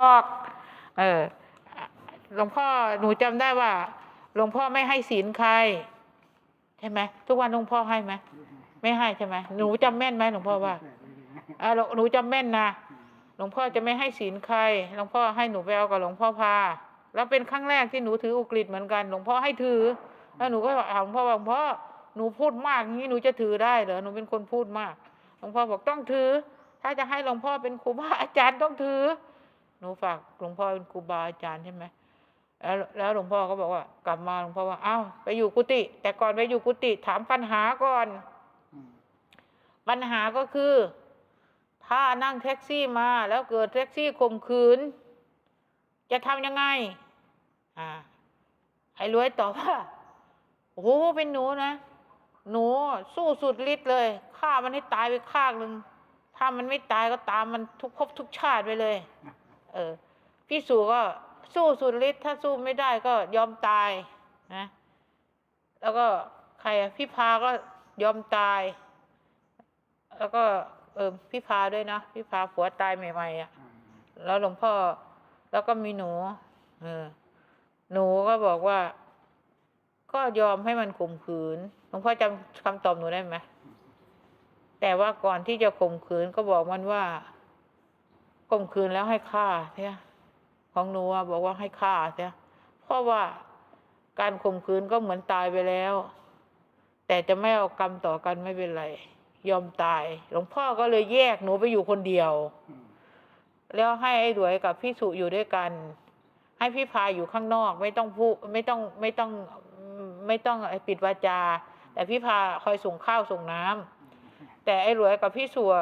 บอกเออหลวงพ่อหนูจำได้ว่า หลวงพ่อไม่ให้ศีลใคร ใช่ไหมทุกวันหลวงพ่อให้ไหมไม่ให้ใช่ไหมหนูจำแม่นไหมหลวงพ่อว่าอ่าหนูจำแม่นนะหลวงพ่อจะไม่ให้ศีลใคร หลวงพ่อให้หนูไปเอากับหลวงพ่อพา แล้วเป็นครั้งแรกที่หนูถืออุกฤษเหมือนกัน หลวงพ่อให้ถือ แล้วหนูก็ถามหลวงพ่อว่าหลวงพ่อหนูพูดมากงี้หนูจะถือได้เหรอหนูเป็นคนพูดมาก หลวงพ่อบอกต้องถือ ถ้าจะให้หลวงพ่อเป็นครูบาอาจารย์ต้องถือ นูฝากหลวงพ่อเป็นครูบาอาจารย์ใช่ไหมแล้วแล้วหลวงพ่อก็บอกว่า กลับมาหลวงพ่อว่าอ้าวไปอยู่กุฏิแต่ก่อนไปอยู่กุฏิถามปัญหาก่อนปัญหาก็คือ ถ้านั่งแท็กซี่มา แล้วเกิดแท็กซี่ข่มขืน จะทำยังไง อ่า ไอ้รวยตอบว่าโอ้โหเป็นหนูนะหนูสู้สุดฤทธิ์เลยฆ่ามันให้ตายไปข้างหนึ่งถ้ามันไม่ตายก็ตามมันทุกภพทุกชาติไปเลย เออพี่สู่ก็สู้สุดฤทธิ์ถ้าสู้ไม่ได้ก็ยอมตายนะแล้วก็ใครอะพี่พาก็ยอมตาย แล้วก็ เออพี่พาด้วยนะพี่พาผัวตายใหม่ๆอะ แล้วหลวงพ่อ แล้วก็มีหนู เออ หนูก็บอกว่า ก็ยอมให้มันข่มขืนหลวงพ่อจำคำตอบหนูได้ไหมแต่ว่าก่อนที่จะข่มขืนก็บอกมันว่า ข่มขืนแล้วให้ฆ่าเสียของหนูบอกว่าให้ฆ่าเสียเพราะว่าการข่มขืนก็เหมือนตายไปแล้ว แต่จะไม่เอากรรมต่อกันไม่เป็นไร ยอมตาย หลวงพ่อก็เลยแยกหนูไปอยู่คนเดียว แล้วให้ไอ้หลวยกับพี่สุอยู่ด้วยกัน ให้พี่พาอยู่ข้างนอก ไม่ต้องพูดไม่ต้องไม่ต้องไม่ต้องปิดวาจา แต่พี่พาคอยส่งข้าวส่งน้ำแต่ไอ้หลวยกับพี่สัว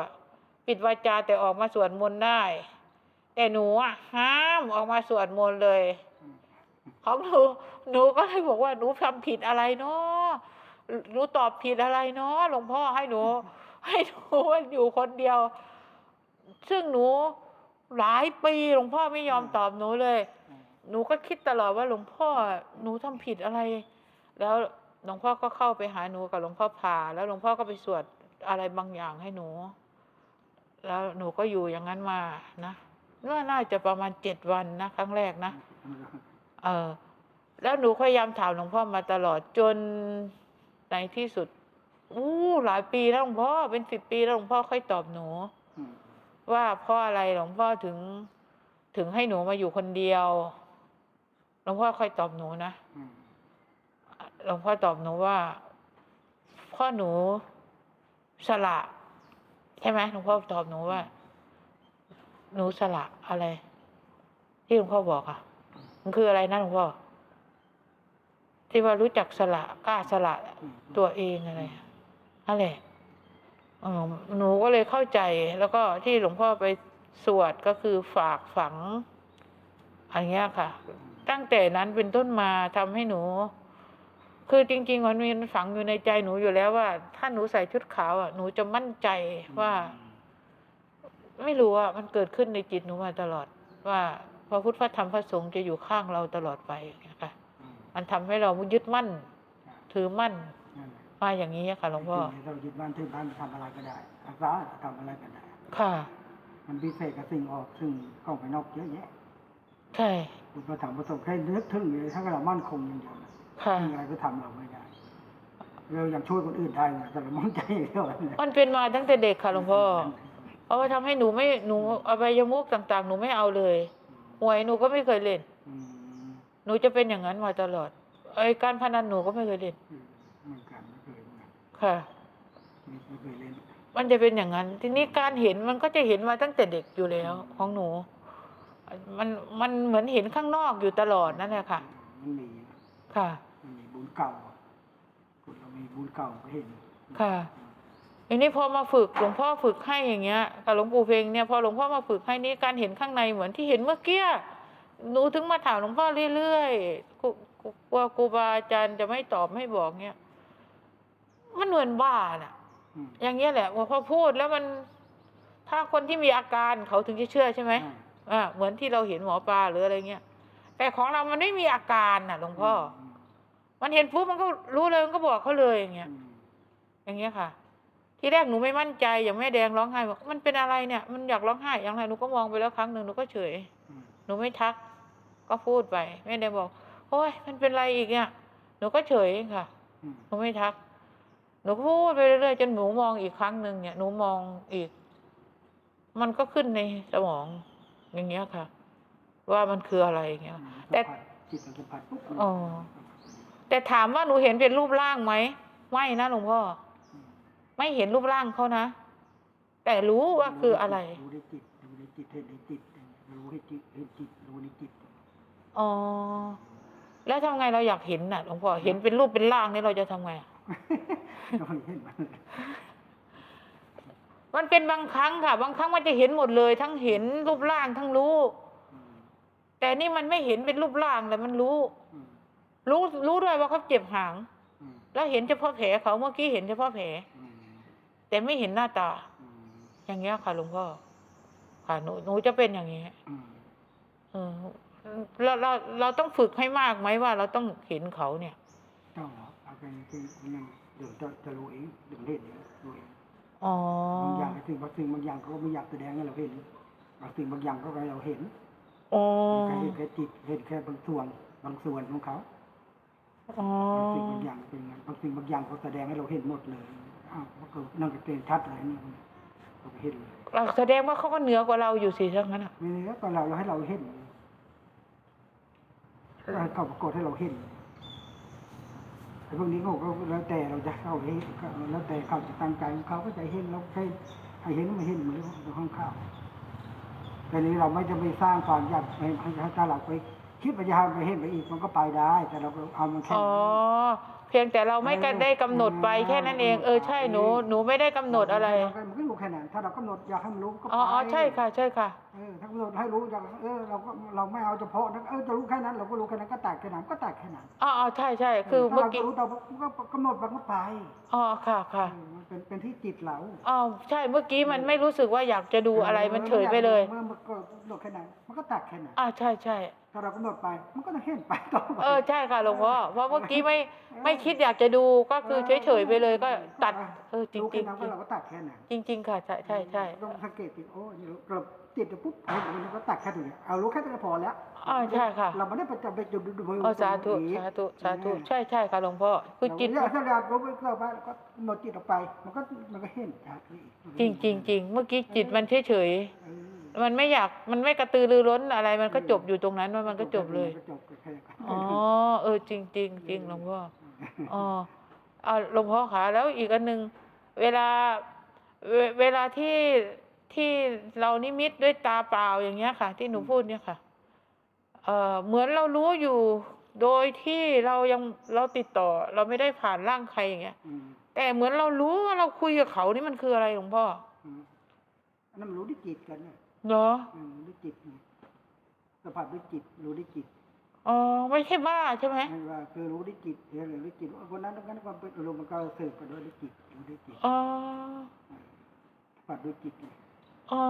ปิดวาจาแต่ออกมาสวดมนต์ได้ แต่หนูอะห้ามออกมาสวดมนต์เลยของหนูหนูก็เลยบอกว่าหนูทำผิดอะไรเนาะหนูตอบผิดอะไรเนาะหลวงพ่อให้หนู ให้หนูอยู่คนเดียว ซึ่งหนูหลายปีหลวงพ่อไม่ยอมตอบหนูเลย หนูก็คิดตลอดว่าหลวงพ่อหนูทำผิดอะไร แล้วหลวงพ่อก็เข้าไปหาหนูกับหลวงพ่อพาแล้วหลวงพ่อก็ไปสวดอะไรบางอย่างให้หนู แล้วหนูก็อยู่อย่างนั้นมานะน่าน่าจะประมาณเจ็ดวันนะครั้งแรกนะเออ แล้วหนูพยายามถามหลวงพ่อมาตลอดจนในที่สุดอู้หลายปีแล้วหลวงพ่อเป็นสิบปีแล้วหลวงพ่อค่อยตอบหนูว่าเพราะอะไรหลวงพ่อถึง ถึงให้หนูมาอยู่คนเดียวหลวงพ่อค่อยตอบหนูนะหลวงพ่อตอบหนูว่าพ่อหนูสละ ใช่ไหมหลวงพ่อตอบหนูว่า หนูสละอะไร ที่หลวงพ่อบอกอะมันคืออะไรนะหลวงพ่อที่ว่ารู้จักสละกล้าสละตัวเองอะไรอะนั่นแหละเออหนูก็เลยเข้าใจแล้วก็ที่หลวงพ่อไปสวดก็คือฝากฝังอันเนี้ยค่ะ ตั้งแต่นั้นเป็นต้นมาทำให้หนู คือจริง ๆ มันมีมันฝังอยู่ในใจหนูอยู่แล้วว่า ถ้าหนูใส่ชุดขาวอะหนูจะมั่นใจว่า ไม่รู้อะมันเกิดขึ้นในจิตหนูมาตลอด ว่าพระพุทธพระธรรมพระสงฆ์จะอยู่ข้างเราตลอดไปนะคะมันทำให้เรายึดมั่น ถือมั่นมาอย่างนี้ค่ะหลวงพ่อเรายึดบ้านถือบ้านทำอะไรก็ได้รักษาทำอะไรก็ได้ค่ะ มันพิเศษกับสิ่งออกซึ่งกล้องภายนอกเยอะแยะใช่คุณประถมประสบแค่นึกถึงเลยถ้าเรามั่นคงอย่างเดียวนะ ค่ะสิ่งอะไรก็ทำเราไม่ได้เรายังช่วยคนอื่นได้นะแต่เรามั่นใจอย่างเดียวนะมันเป็นมาตั้งแต่เด็กค่ะหลวงพ่อ เพราะว่าทำให้หนูไม่หนูอบายมุกต่างๆ หนูไม่เอาเลยหวยหนูก็ไม่เคยเล่น อืมหนูจะเป็นอย่างนั้นมาตลอดไอ้การพนันหนูก็ไม่เคยเล่นอืมเหมือนกันไม่เคยเหมือนกันค่ะ ไม่ไม่เคยเล่น มันจะเป็นอย่างนั้น ทีนี้การเห็นมันก็จะเห็นมาตั้งแต่เด็กอยู่แล้วของหนู มันมันเหมือนเห็นข้างนอกอยู่ตลอดนั่นแหละค่ะ มันมีค่ะ มันมีบุญเก่าคนเรามีบุญเก่าก็เห็นค่ะทีนี้พอมาฝึกหลวงพ่อฝึกให้อย่างเงี้ยกับหลวงปู่เพลงเนี่ยพอหลวงพ่อมาฝึกให้นี่การเห็นข้างในเหมือนที่เห็นเมื่อกี้หนูถึงมาถามหลวงพ่อเรื่อยๆกูกูกลัวครูบาอาจารย์จะไม่ตอบไม่บอกเงี้ยมันเหมือนบ้าน่ะอืมอย่างเงี้ยแหละว่าพอพูดแล้วมัน ถ้าคนที่มีอาการเขาถึงจะเชื่อใช่ไหมอ่าเหมือนที่เราเห็นหมอปลาหรืออะไรเงี้ยแต่ของเรามันไม่มีอาการน่ะหลวงพ่อ มมันเห็นปุ๊บมันก็รู้เลยมันก็บอกเขาเลยอย่างเงี้ยอืมอย่างเงี้ยค่ะ ที่แรกหนูไม่มั่นใจอย่างแม่แดงร้องไห้บอกมันเป็นอะไรเนี่ย มันอยากร้องไห้อย่างไรหนูก็มองไปแล้วครั้งหนึ่งหนูก็เฉยอืมหนูไม่ทัก ก็พูดไปแม่แดงบอกโอ้ยมันเป็นไรอีกเนี่ยหนูก็เฉยค่ะอืมหนูไม่ทัก หนูก็พูดไปเรื่อยๆจนหนูมองอีกครั้งหนึ่งเนี่ยหนูมองอีก มันก็ขึ้นในสมองอย่างเงี้ยค่ะ ว่ามันคืออะไรอย่างเงี้ย แต่สัมผัสจิตมันสัมผัสปุ๊บอ๋อ แต่ถามว่าหนูเห็นเป็นรูปร่างไหมไม่นะหลวงพ่ออืมไม่เห็นรูปร่างเขานะ แต่รู้ว่าคืออะไรรู้ในจิตรู้ในจิตเห็นในจิตรู้ในจิตเห็นจิตรู้ในจิตอ๋อแล้วทำไงเราอยากเห็นน่ะหลวงพ่อเห็นเป็นรูปเป็นร่างนี่เราจะทำไงอะเราเห็นมันมันเป็นบางครั้งค่ะ บางครั้งมันจะเห็นหมดเลย ทั้งเห็นรูปร่างทั้งรู้อืมแต่นี่มันไม่เห็นเป็นรูปร่างแต่มันรู้อืม รู้รู้ด้วยว่าเขาเจ็บหางอืมแล้วเห็นเฉพาะแผลเขาเมื่อกี้เห็นเฉพาะแผลอืมแต่ไม่เห็นหน้าตาอืมอย่างเงี้ยค่ะหลวงพ่อค่ะหนูหนูจะเป็นอย่างเงี้ยอืมเออเราเราเราต้องฝึกให้มากไหมว่าเราต้องเห็นเขาเนี่ย ต้องเหรอเอาไปที่นั่นเดี๋ยวจะจะรู้เองเดี๋ยวเห็นเองรู้เองอ๋อบางอย่างไอ้สิ่งบางสิ่งบางอย่างเขาก็ไม่อยากแสดงให้เราเห็นบางสิ่งบางอย่างเขาก็ให้เราเห็นอ๋อแค่เห็นแค่จิตเห็นแค่บางส่วนบางส่วนของเขา อ๋อบางสิ่งบางอย่างเป็นอย่างนั้นบางสิ่งบางอย่างเขาแสดงให้เราเห็นหมดเลยอ้าวก็คือนั่นก็เป็นชัดอะไรนี่เราก็เห็นเลยเราแสดงว่าเขาก็เหนือกว่าเราอยู่สิทั้งนั้นอะไม่เลยก็เราเราให้เราเห็นให้เขาปรากฏให้เราเห็นไอ้พวกนี้เขาก็แล้วแต่เราจะเข้าเห็นก็แล้วแต่เขาจะตั้งใจของเขาก็จะเห็นเราให้ให้เห็นไม่เห็นมันเรื่องของเขาแต่นี้เราไม่จะไปสร้างความอยากให้ให้ถ้าเราไป คิดว่าจะทำไปเห็นไปอีกมันก็ไปได้ แต่เราก็เอามันแค่อ๋อ นี้ เพียงแต่เราไม่กันได้กำหนดไปแค่นั้นเอง เออใช่หนูหนูไม่ได้กำหนดอะไร มันก็รู้แค่นั้นถ้าเรากำหนดอยากให้มันรู้ก็ไปอ๋ออ๋อใช่ค่ะ ใช่ค่ะ เออถ้ากำหนดให้รู้อยากเออเราก็เราไม่เอาเฉพาะนะเออจะรู้แค่นั้นเราก็รู้แค่นั้นก็ตัดแค่นั้นก็ตัดแค่นั้นอ๋ออ๋อใช่ใช่คือเมื่อกี้ ถ้าราจะรู้เราก็กำหนดมันก็ไปอ๋อค่ะค่ะ เออมันเป็นเป็นที่จิตเราอ๋อใช่เมื่อกี้มันไม่รู้สึกว่าอยากจะดูอะไรมันเฉยไปเลย เมื่อมันก็กำหนดแค่นั้น มันก็ตัดแค่นั้นอ่าใช่ใช่ถ้าเรากำหนดไป มันก็จะเห็นไปต่อไป เออใช่ค่ะหลวงพ่อเพราะเมื่อกี้ไม่ไม่คิดอยากจะดูก็คือเฉยเฉยๆไปเลยก็ตัด เออจริงรู้จริแค่งนั้นก็เราก็ตัดแค่นั้นจริงจริง ๆ ค่ะใช่ใช่ใช่ต้องสังเกตจิตโอ้ยเราจิตจะปุ๊บเห็นมันก็ตัดแค่ตรงนี้เอารู้แค่ตรงนี้พอแล้วอ่าใช่ค่ะ เราไม่ได้ไปจับไปจุดดูดูอ๋อสาธุสาธุสาธุใช่ใช่ค่ะหลวงพ่อคือจิตเราถ้าเรารู้ไปเข้าไปแล้วก็กำหนดจิตออกไป มันก็มันก็เห็นชัดเลยจริงจริงจริงเมื่อกี้จิตมันเฉยเฉยเออๆ มันไม่อยากมันไม่กระตือรือร้นอะไร มันก็จบอยู่ตรงนั้นว่ามันก็จบเลยมันก็จบแค่นั้นอ๋อเออจริงจริงจริงหลวงพ่ออ๋อเอาหลวงพ่อขาแล้วอีกอันหนึ่งเวลาเวเวลาที่ที่เรานิมิตด้วยตาเปล่าอย่างเงี้ยค่ะ ที่หนูพูดเนี่ยค่ะ เออเหมือนเรารู้อยู่ โดยที่เรายังเราติดต่อ เราไม่ได้ผ่านร่างใครอย่างเงี้ยอืมแต่เหมือนเรารู้ว่าเราคุยกับเขานี่มันคืออะไรหลวงพ่ออืมอันนั้นมันรู้ด้วยจิตกันเนี่ย เนาะอืมรู้ด้วยจิตไงสัมผัสด้วยจิต รู้ด้วยจิตอ๋อ ไม่ใช่บ้าใช่ไหมไม่ว่าคือรู้ด้วยจิตเห็นหรือด้วยจิตว่าคนนั้นคนนั้นความเป็นอารมณ์มันก็สืบไปด้วยจิตรู้ด้วยจิตอ๋อสัมผัสด้วยจิตไงอ๋อ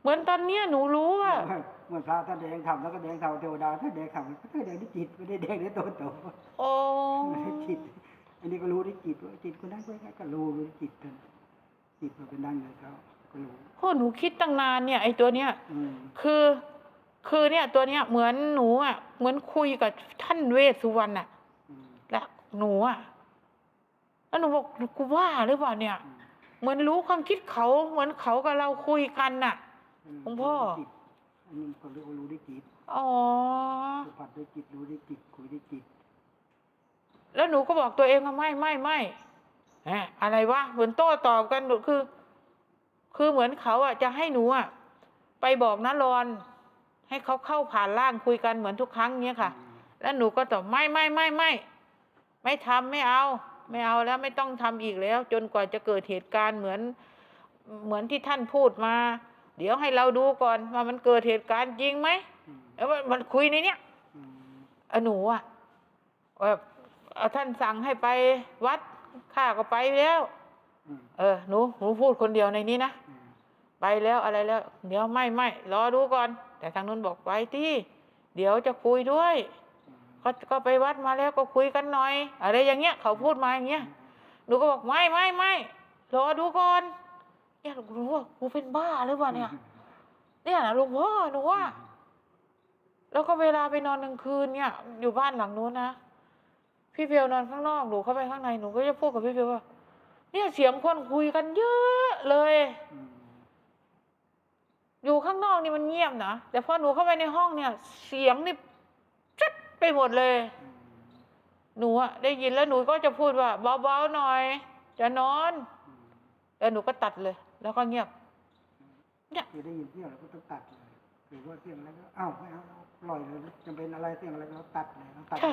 เหมือนตอนเนี้ยหนูรู้ว่าเหมือนพระท่านแดงทำแล้วก็แดงเทาเทวดาท่านแดงทำก็ท่านแดงด้วยจิตไม่ได้แดงด้วยตัวโตโอ้ไม่ได้จิต อันนี้ก็รู้ด้วยจิตว่าจิตคนนั้นคนนี้ก็รู้รู้ด้วยจิตกันจิตมันเป็นนั่งเลยเขาก็รู้ โหหนูคิดตั้งนานเนี่ย ไอ้ตัวเนี้ยอืมคือคือเนี่ยตัวเนี้ยเหมือนหนูอะเหมือนคุยกับท่านเวสสุวรรณอะอืมและหนูอะแล้วหนูบอกกูว่าหรือเปล่าเนี่ยอืมเหมือนรู้ความคิดเขาเหมือนเขากับเราคุยกันน่ะมหลวงพ่อรู้ด้วยจิตอันนี้เขาเรียกว่ารู้ด้วยจิตอ๋อสัมผัสด้วยจิตรู้ด้วยจิตคุยด้วยจิตแล้วหนูก็บอกตัวเองว่าไม่ไม่ไม่แหมอะไรวะเหมือนโต้ตอบกันคือ คือเหมือนเขาอะจะให้หนูอะไปบอกนรอนให้เขาเข้าผ่านร่างคุยกันเหมือนทุกครั้งเนี้ยค่ะ แล้วหนูก็ตอบไม่ไม่ไม่ไม่ไม่ทำไม่เอา ไม่เอาแล้วไม่ต้องทำอีกแล้ว จนกว่าจะเกิดเหตุการณ์เหมือนเหมือนที่ท่านพูดมา เดี๋ยวให้เราดูก่อนว่ามันเกิดเหตุการณ์จริงไหมแล้วมันคุยในเนี้ยอืมอะหนูอะแบบท่านสั่งให้ไปวัดข้าก็ไปแล้ว เออหนูหนูพูดคนเดียวในนี้นะอืมไปแล้วอะไรแล้ว เดี๋ยวไม่ไม่รอดูก่อน แต่ทางนู้นบอกไปที่ เดี๋ยวจะคุยด้วยอืมก็ก็ไปวัดมาแล้วก็คุยกันหน่อย อะไรอย่างเงี้ย เขาพูดมาอย่างเงี้ยหนูก็บอกไม่ไม่ไม่รอดูก่อนเนี่ยหลวงพ่อกูเป็นบ้าหรือเปล่าเนี่ย เนี่ยนะหลวงพ่อหนูว่า แล้วก็เวลาไปนอนกลางคืนเนี่ย อยู่บ้านหลังนู้นนะพี่เบลนอนข้างนอกหนูเข้าไปข้างในหนูก็จะพูดกับพี่เบลว่า เนี่ยเสียงคนคุยกันเยอะเลยอืมอยู่ข้างนอกนี่มันเงียบนะแต่พอหนูเข้าไปในห้องเนี่ย เสียงนี่จัดไปหมดเลยอืมหนูอะได้ยินแล้วหนูก็จะพูดว่าเบาๆหน่อย จะนอนอืมแล้วหนูก็ตัดเลย แล้วก็เงียบ เนี่ยคือได้ยินเสียงแล้วก็ต้องตัดเลยหรือว่าเสียงอะไรก็อ้าวไม่เอาเอาปล่อยเลยจำเป็นอะไรเสียงอะไรก็ตัดเลยเราตัดใช่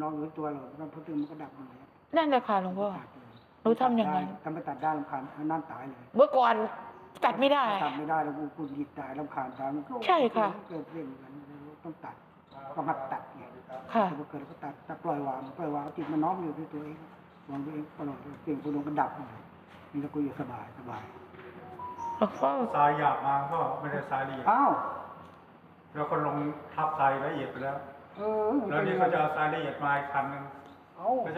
น้องอยู่ตัวเรามันพอตึงมันก็ดับหมดเลยนั่นแหละค่ะหลวงพ่อตัดเลย หนูทำอย่างนั้นทำไปตัดได้ลำคาญเอาน้ำตายเลยเมื่อก่อนตัดไม่ได้ ตัดไม่ได้แล้วกูกูหยิบตายลำคาญตายมันก็ใช่ค่ะ เกิดเรื่องอย่างนั้นต้องตัดก็หัดตัดไงค่ะถ้าเกิดก็ตัดตัดปล่อยวางปล่อยวางจิตมันน้อมอยู่ที่ตัวเองวางตัวเองปล่อยเสียงตัวดวงก็ดับหมดเลยนี่เราก็อยู่สบายสบายหลวงพ่อทรายหยาบมาก็ไม่ได้ทรายละเอียดอ้าวแล้วคนลงทับทรายละเอียดไปแล้ว เออแล้วนี่เขาจะเอาทรายละเอียดมาอีกคันหนึ่งเอาก็จะ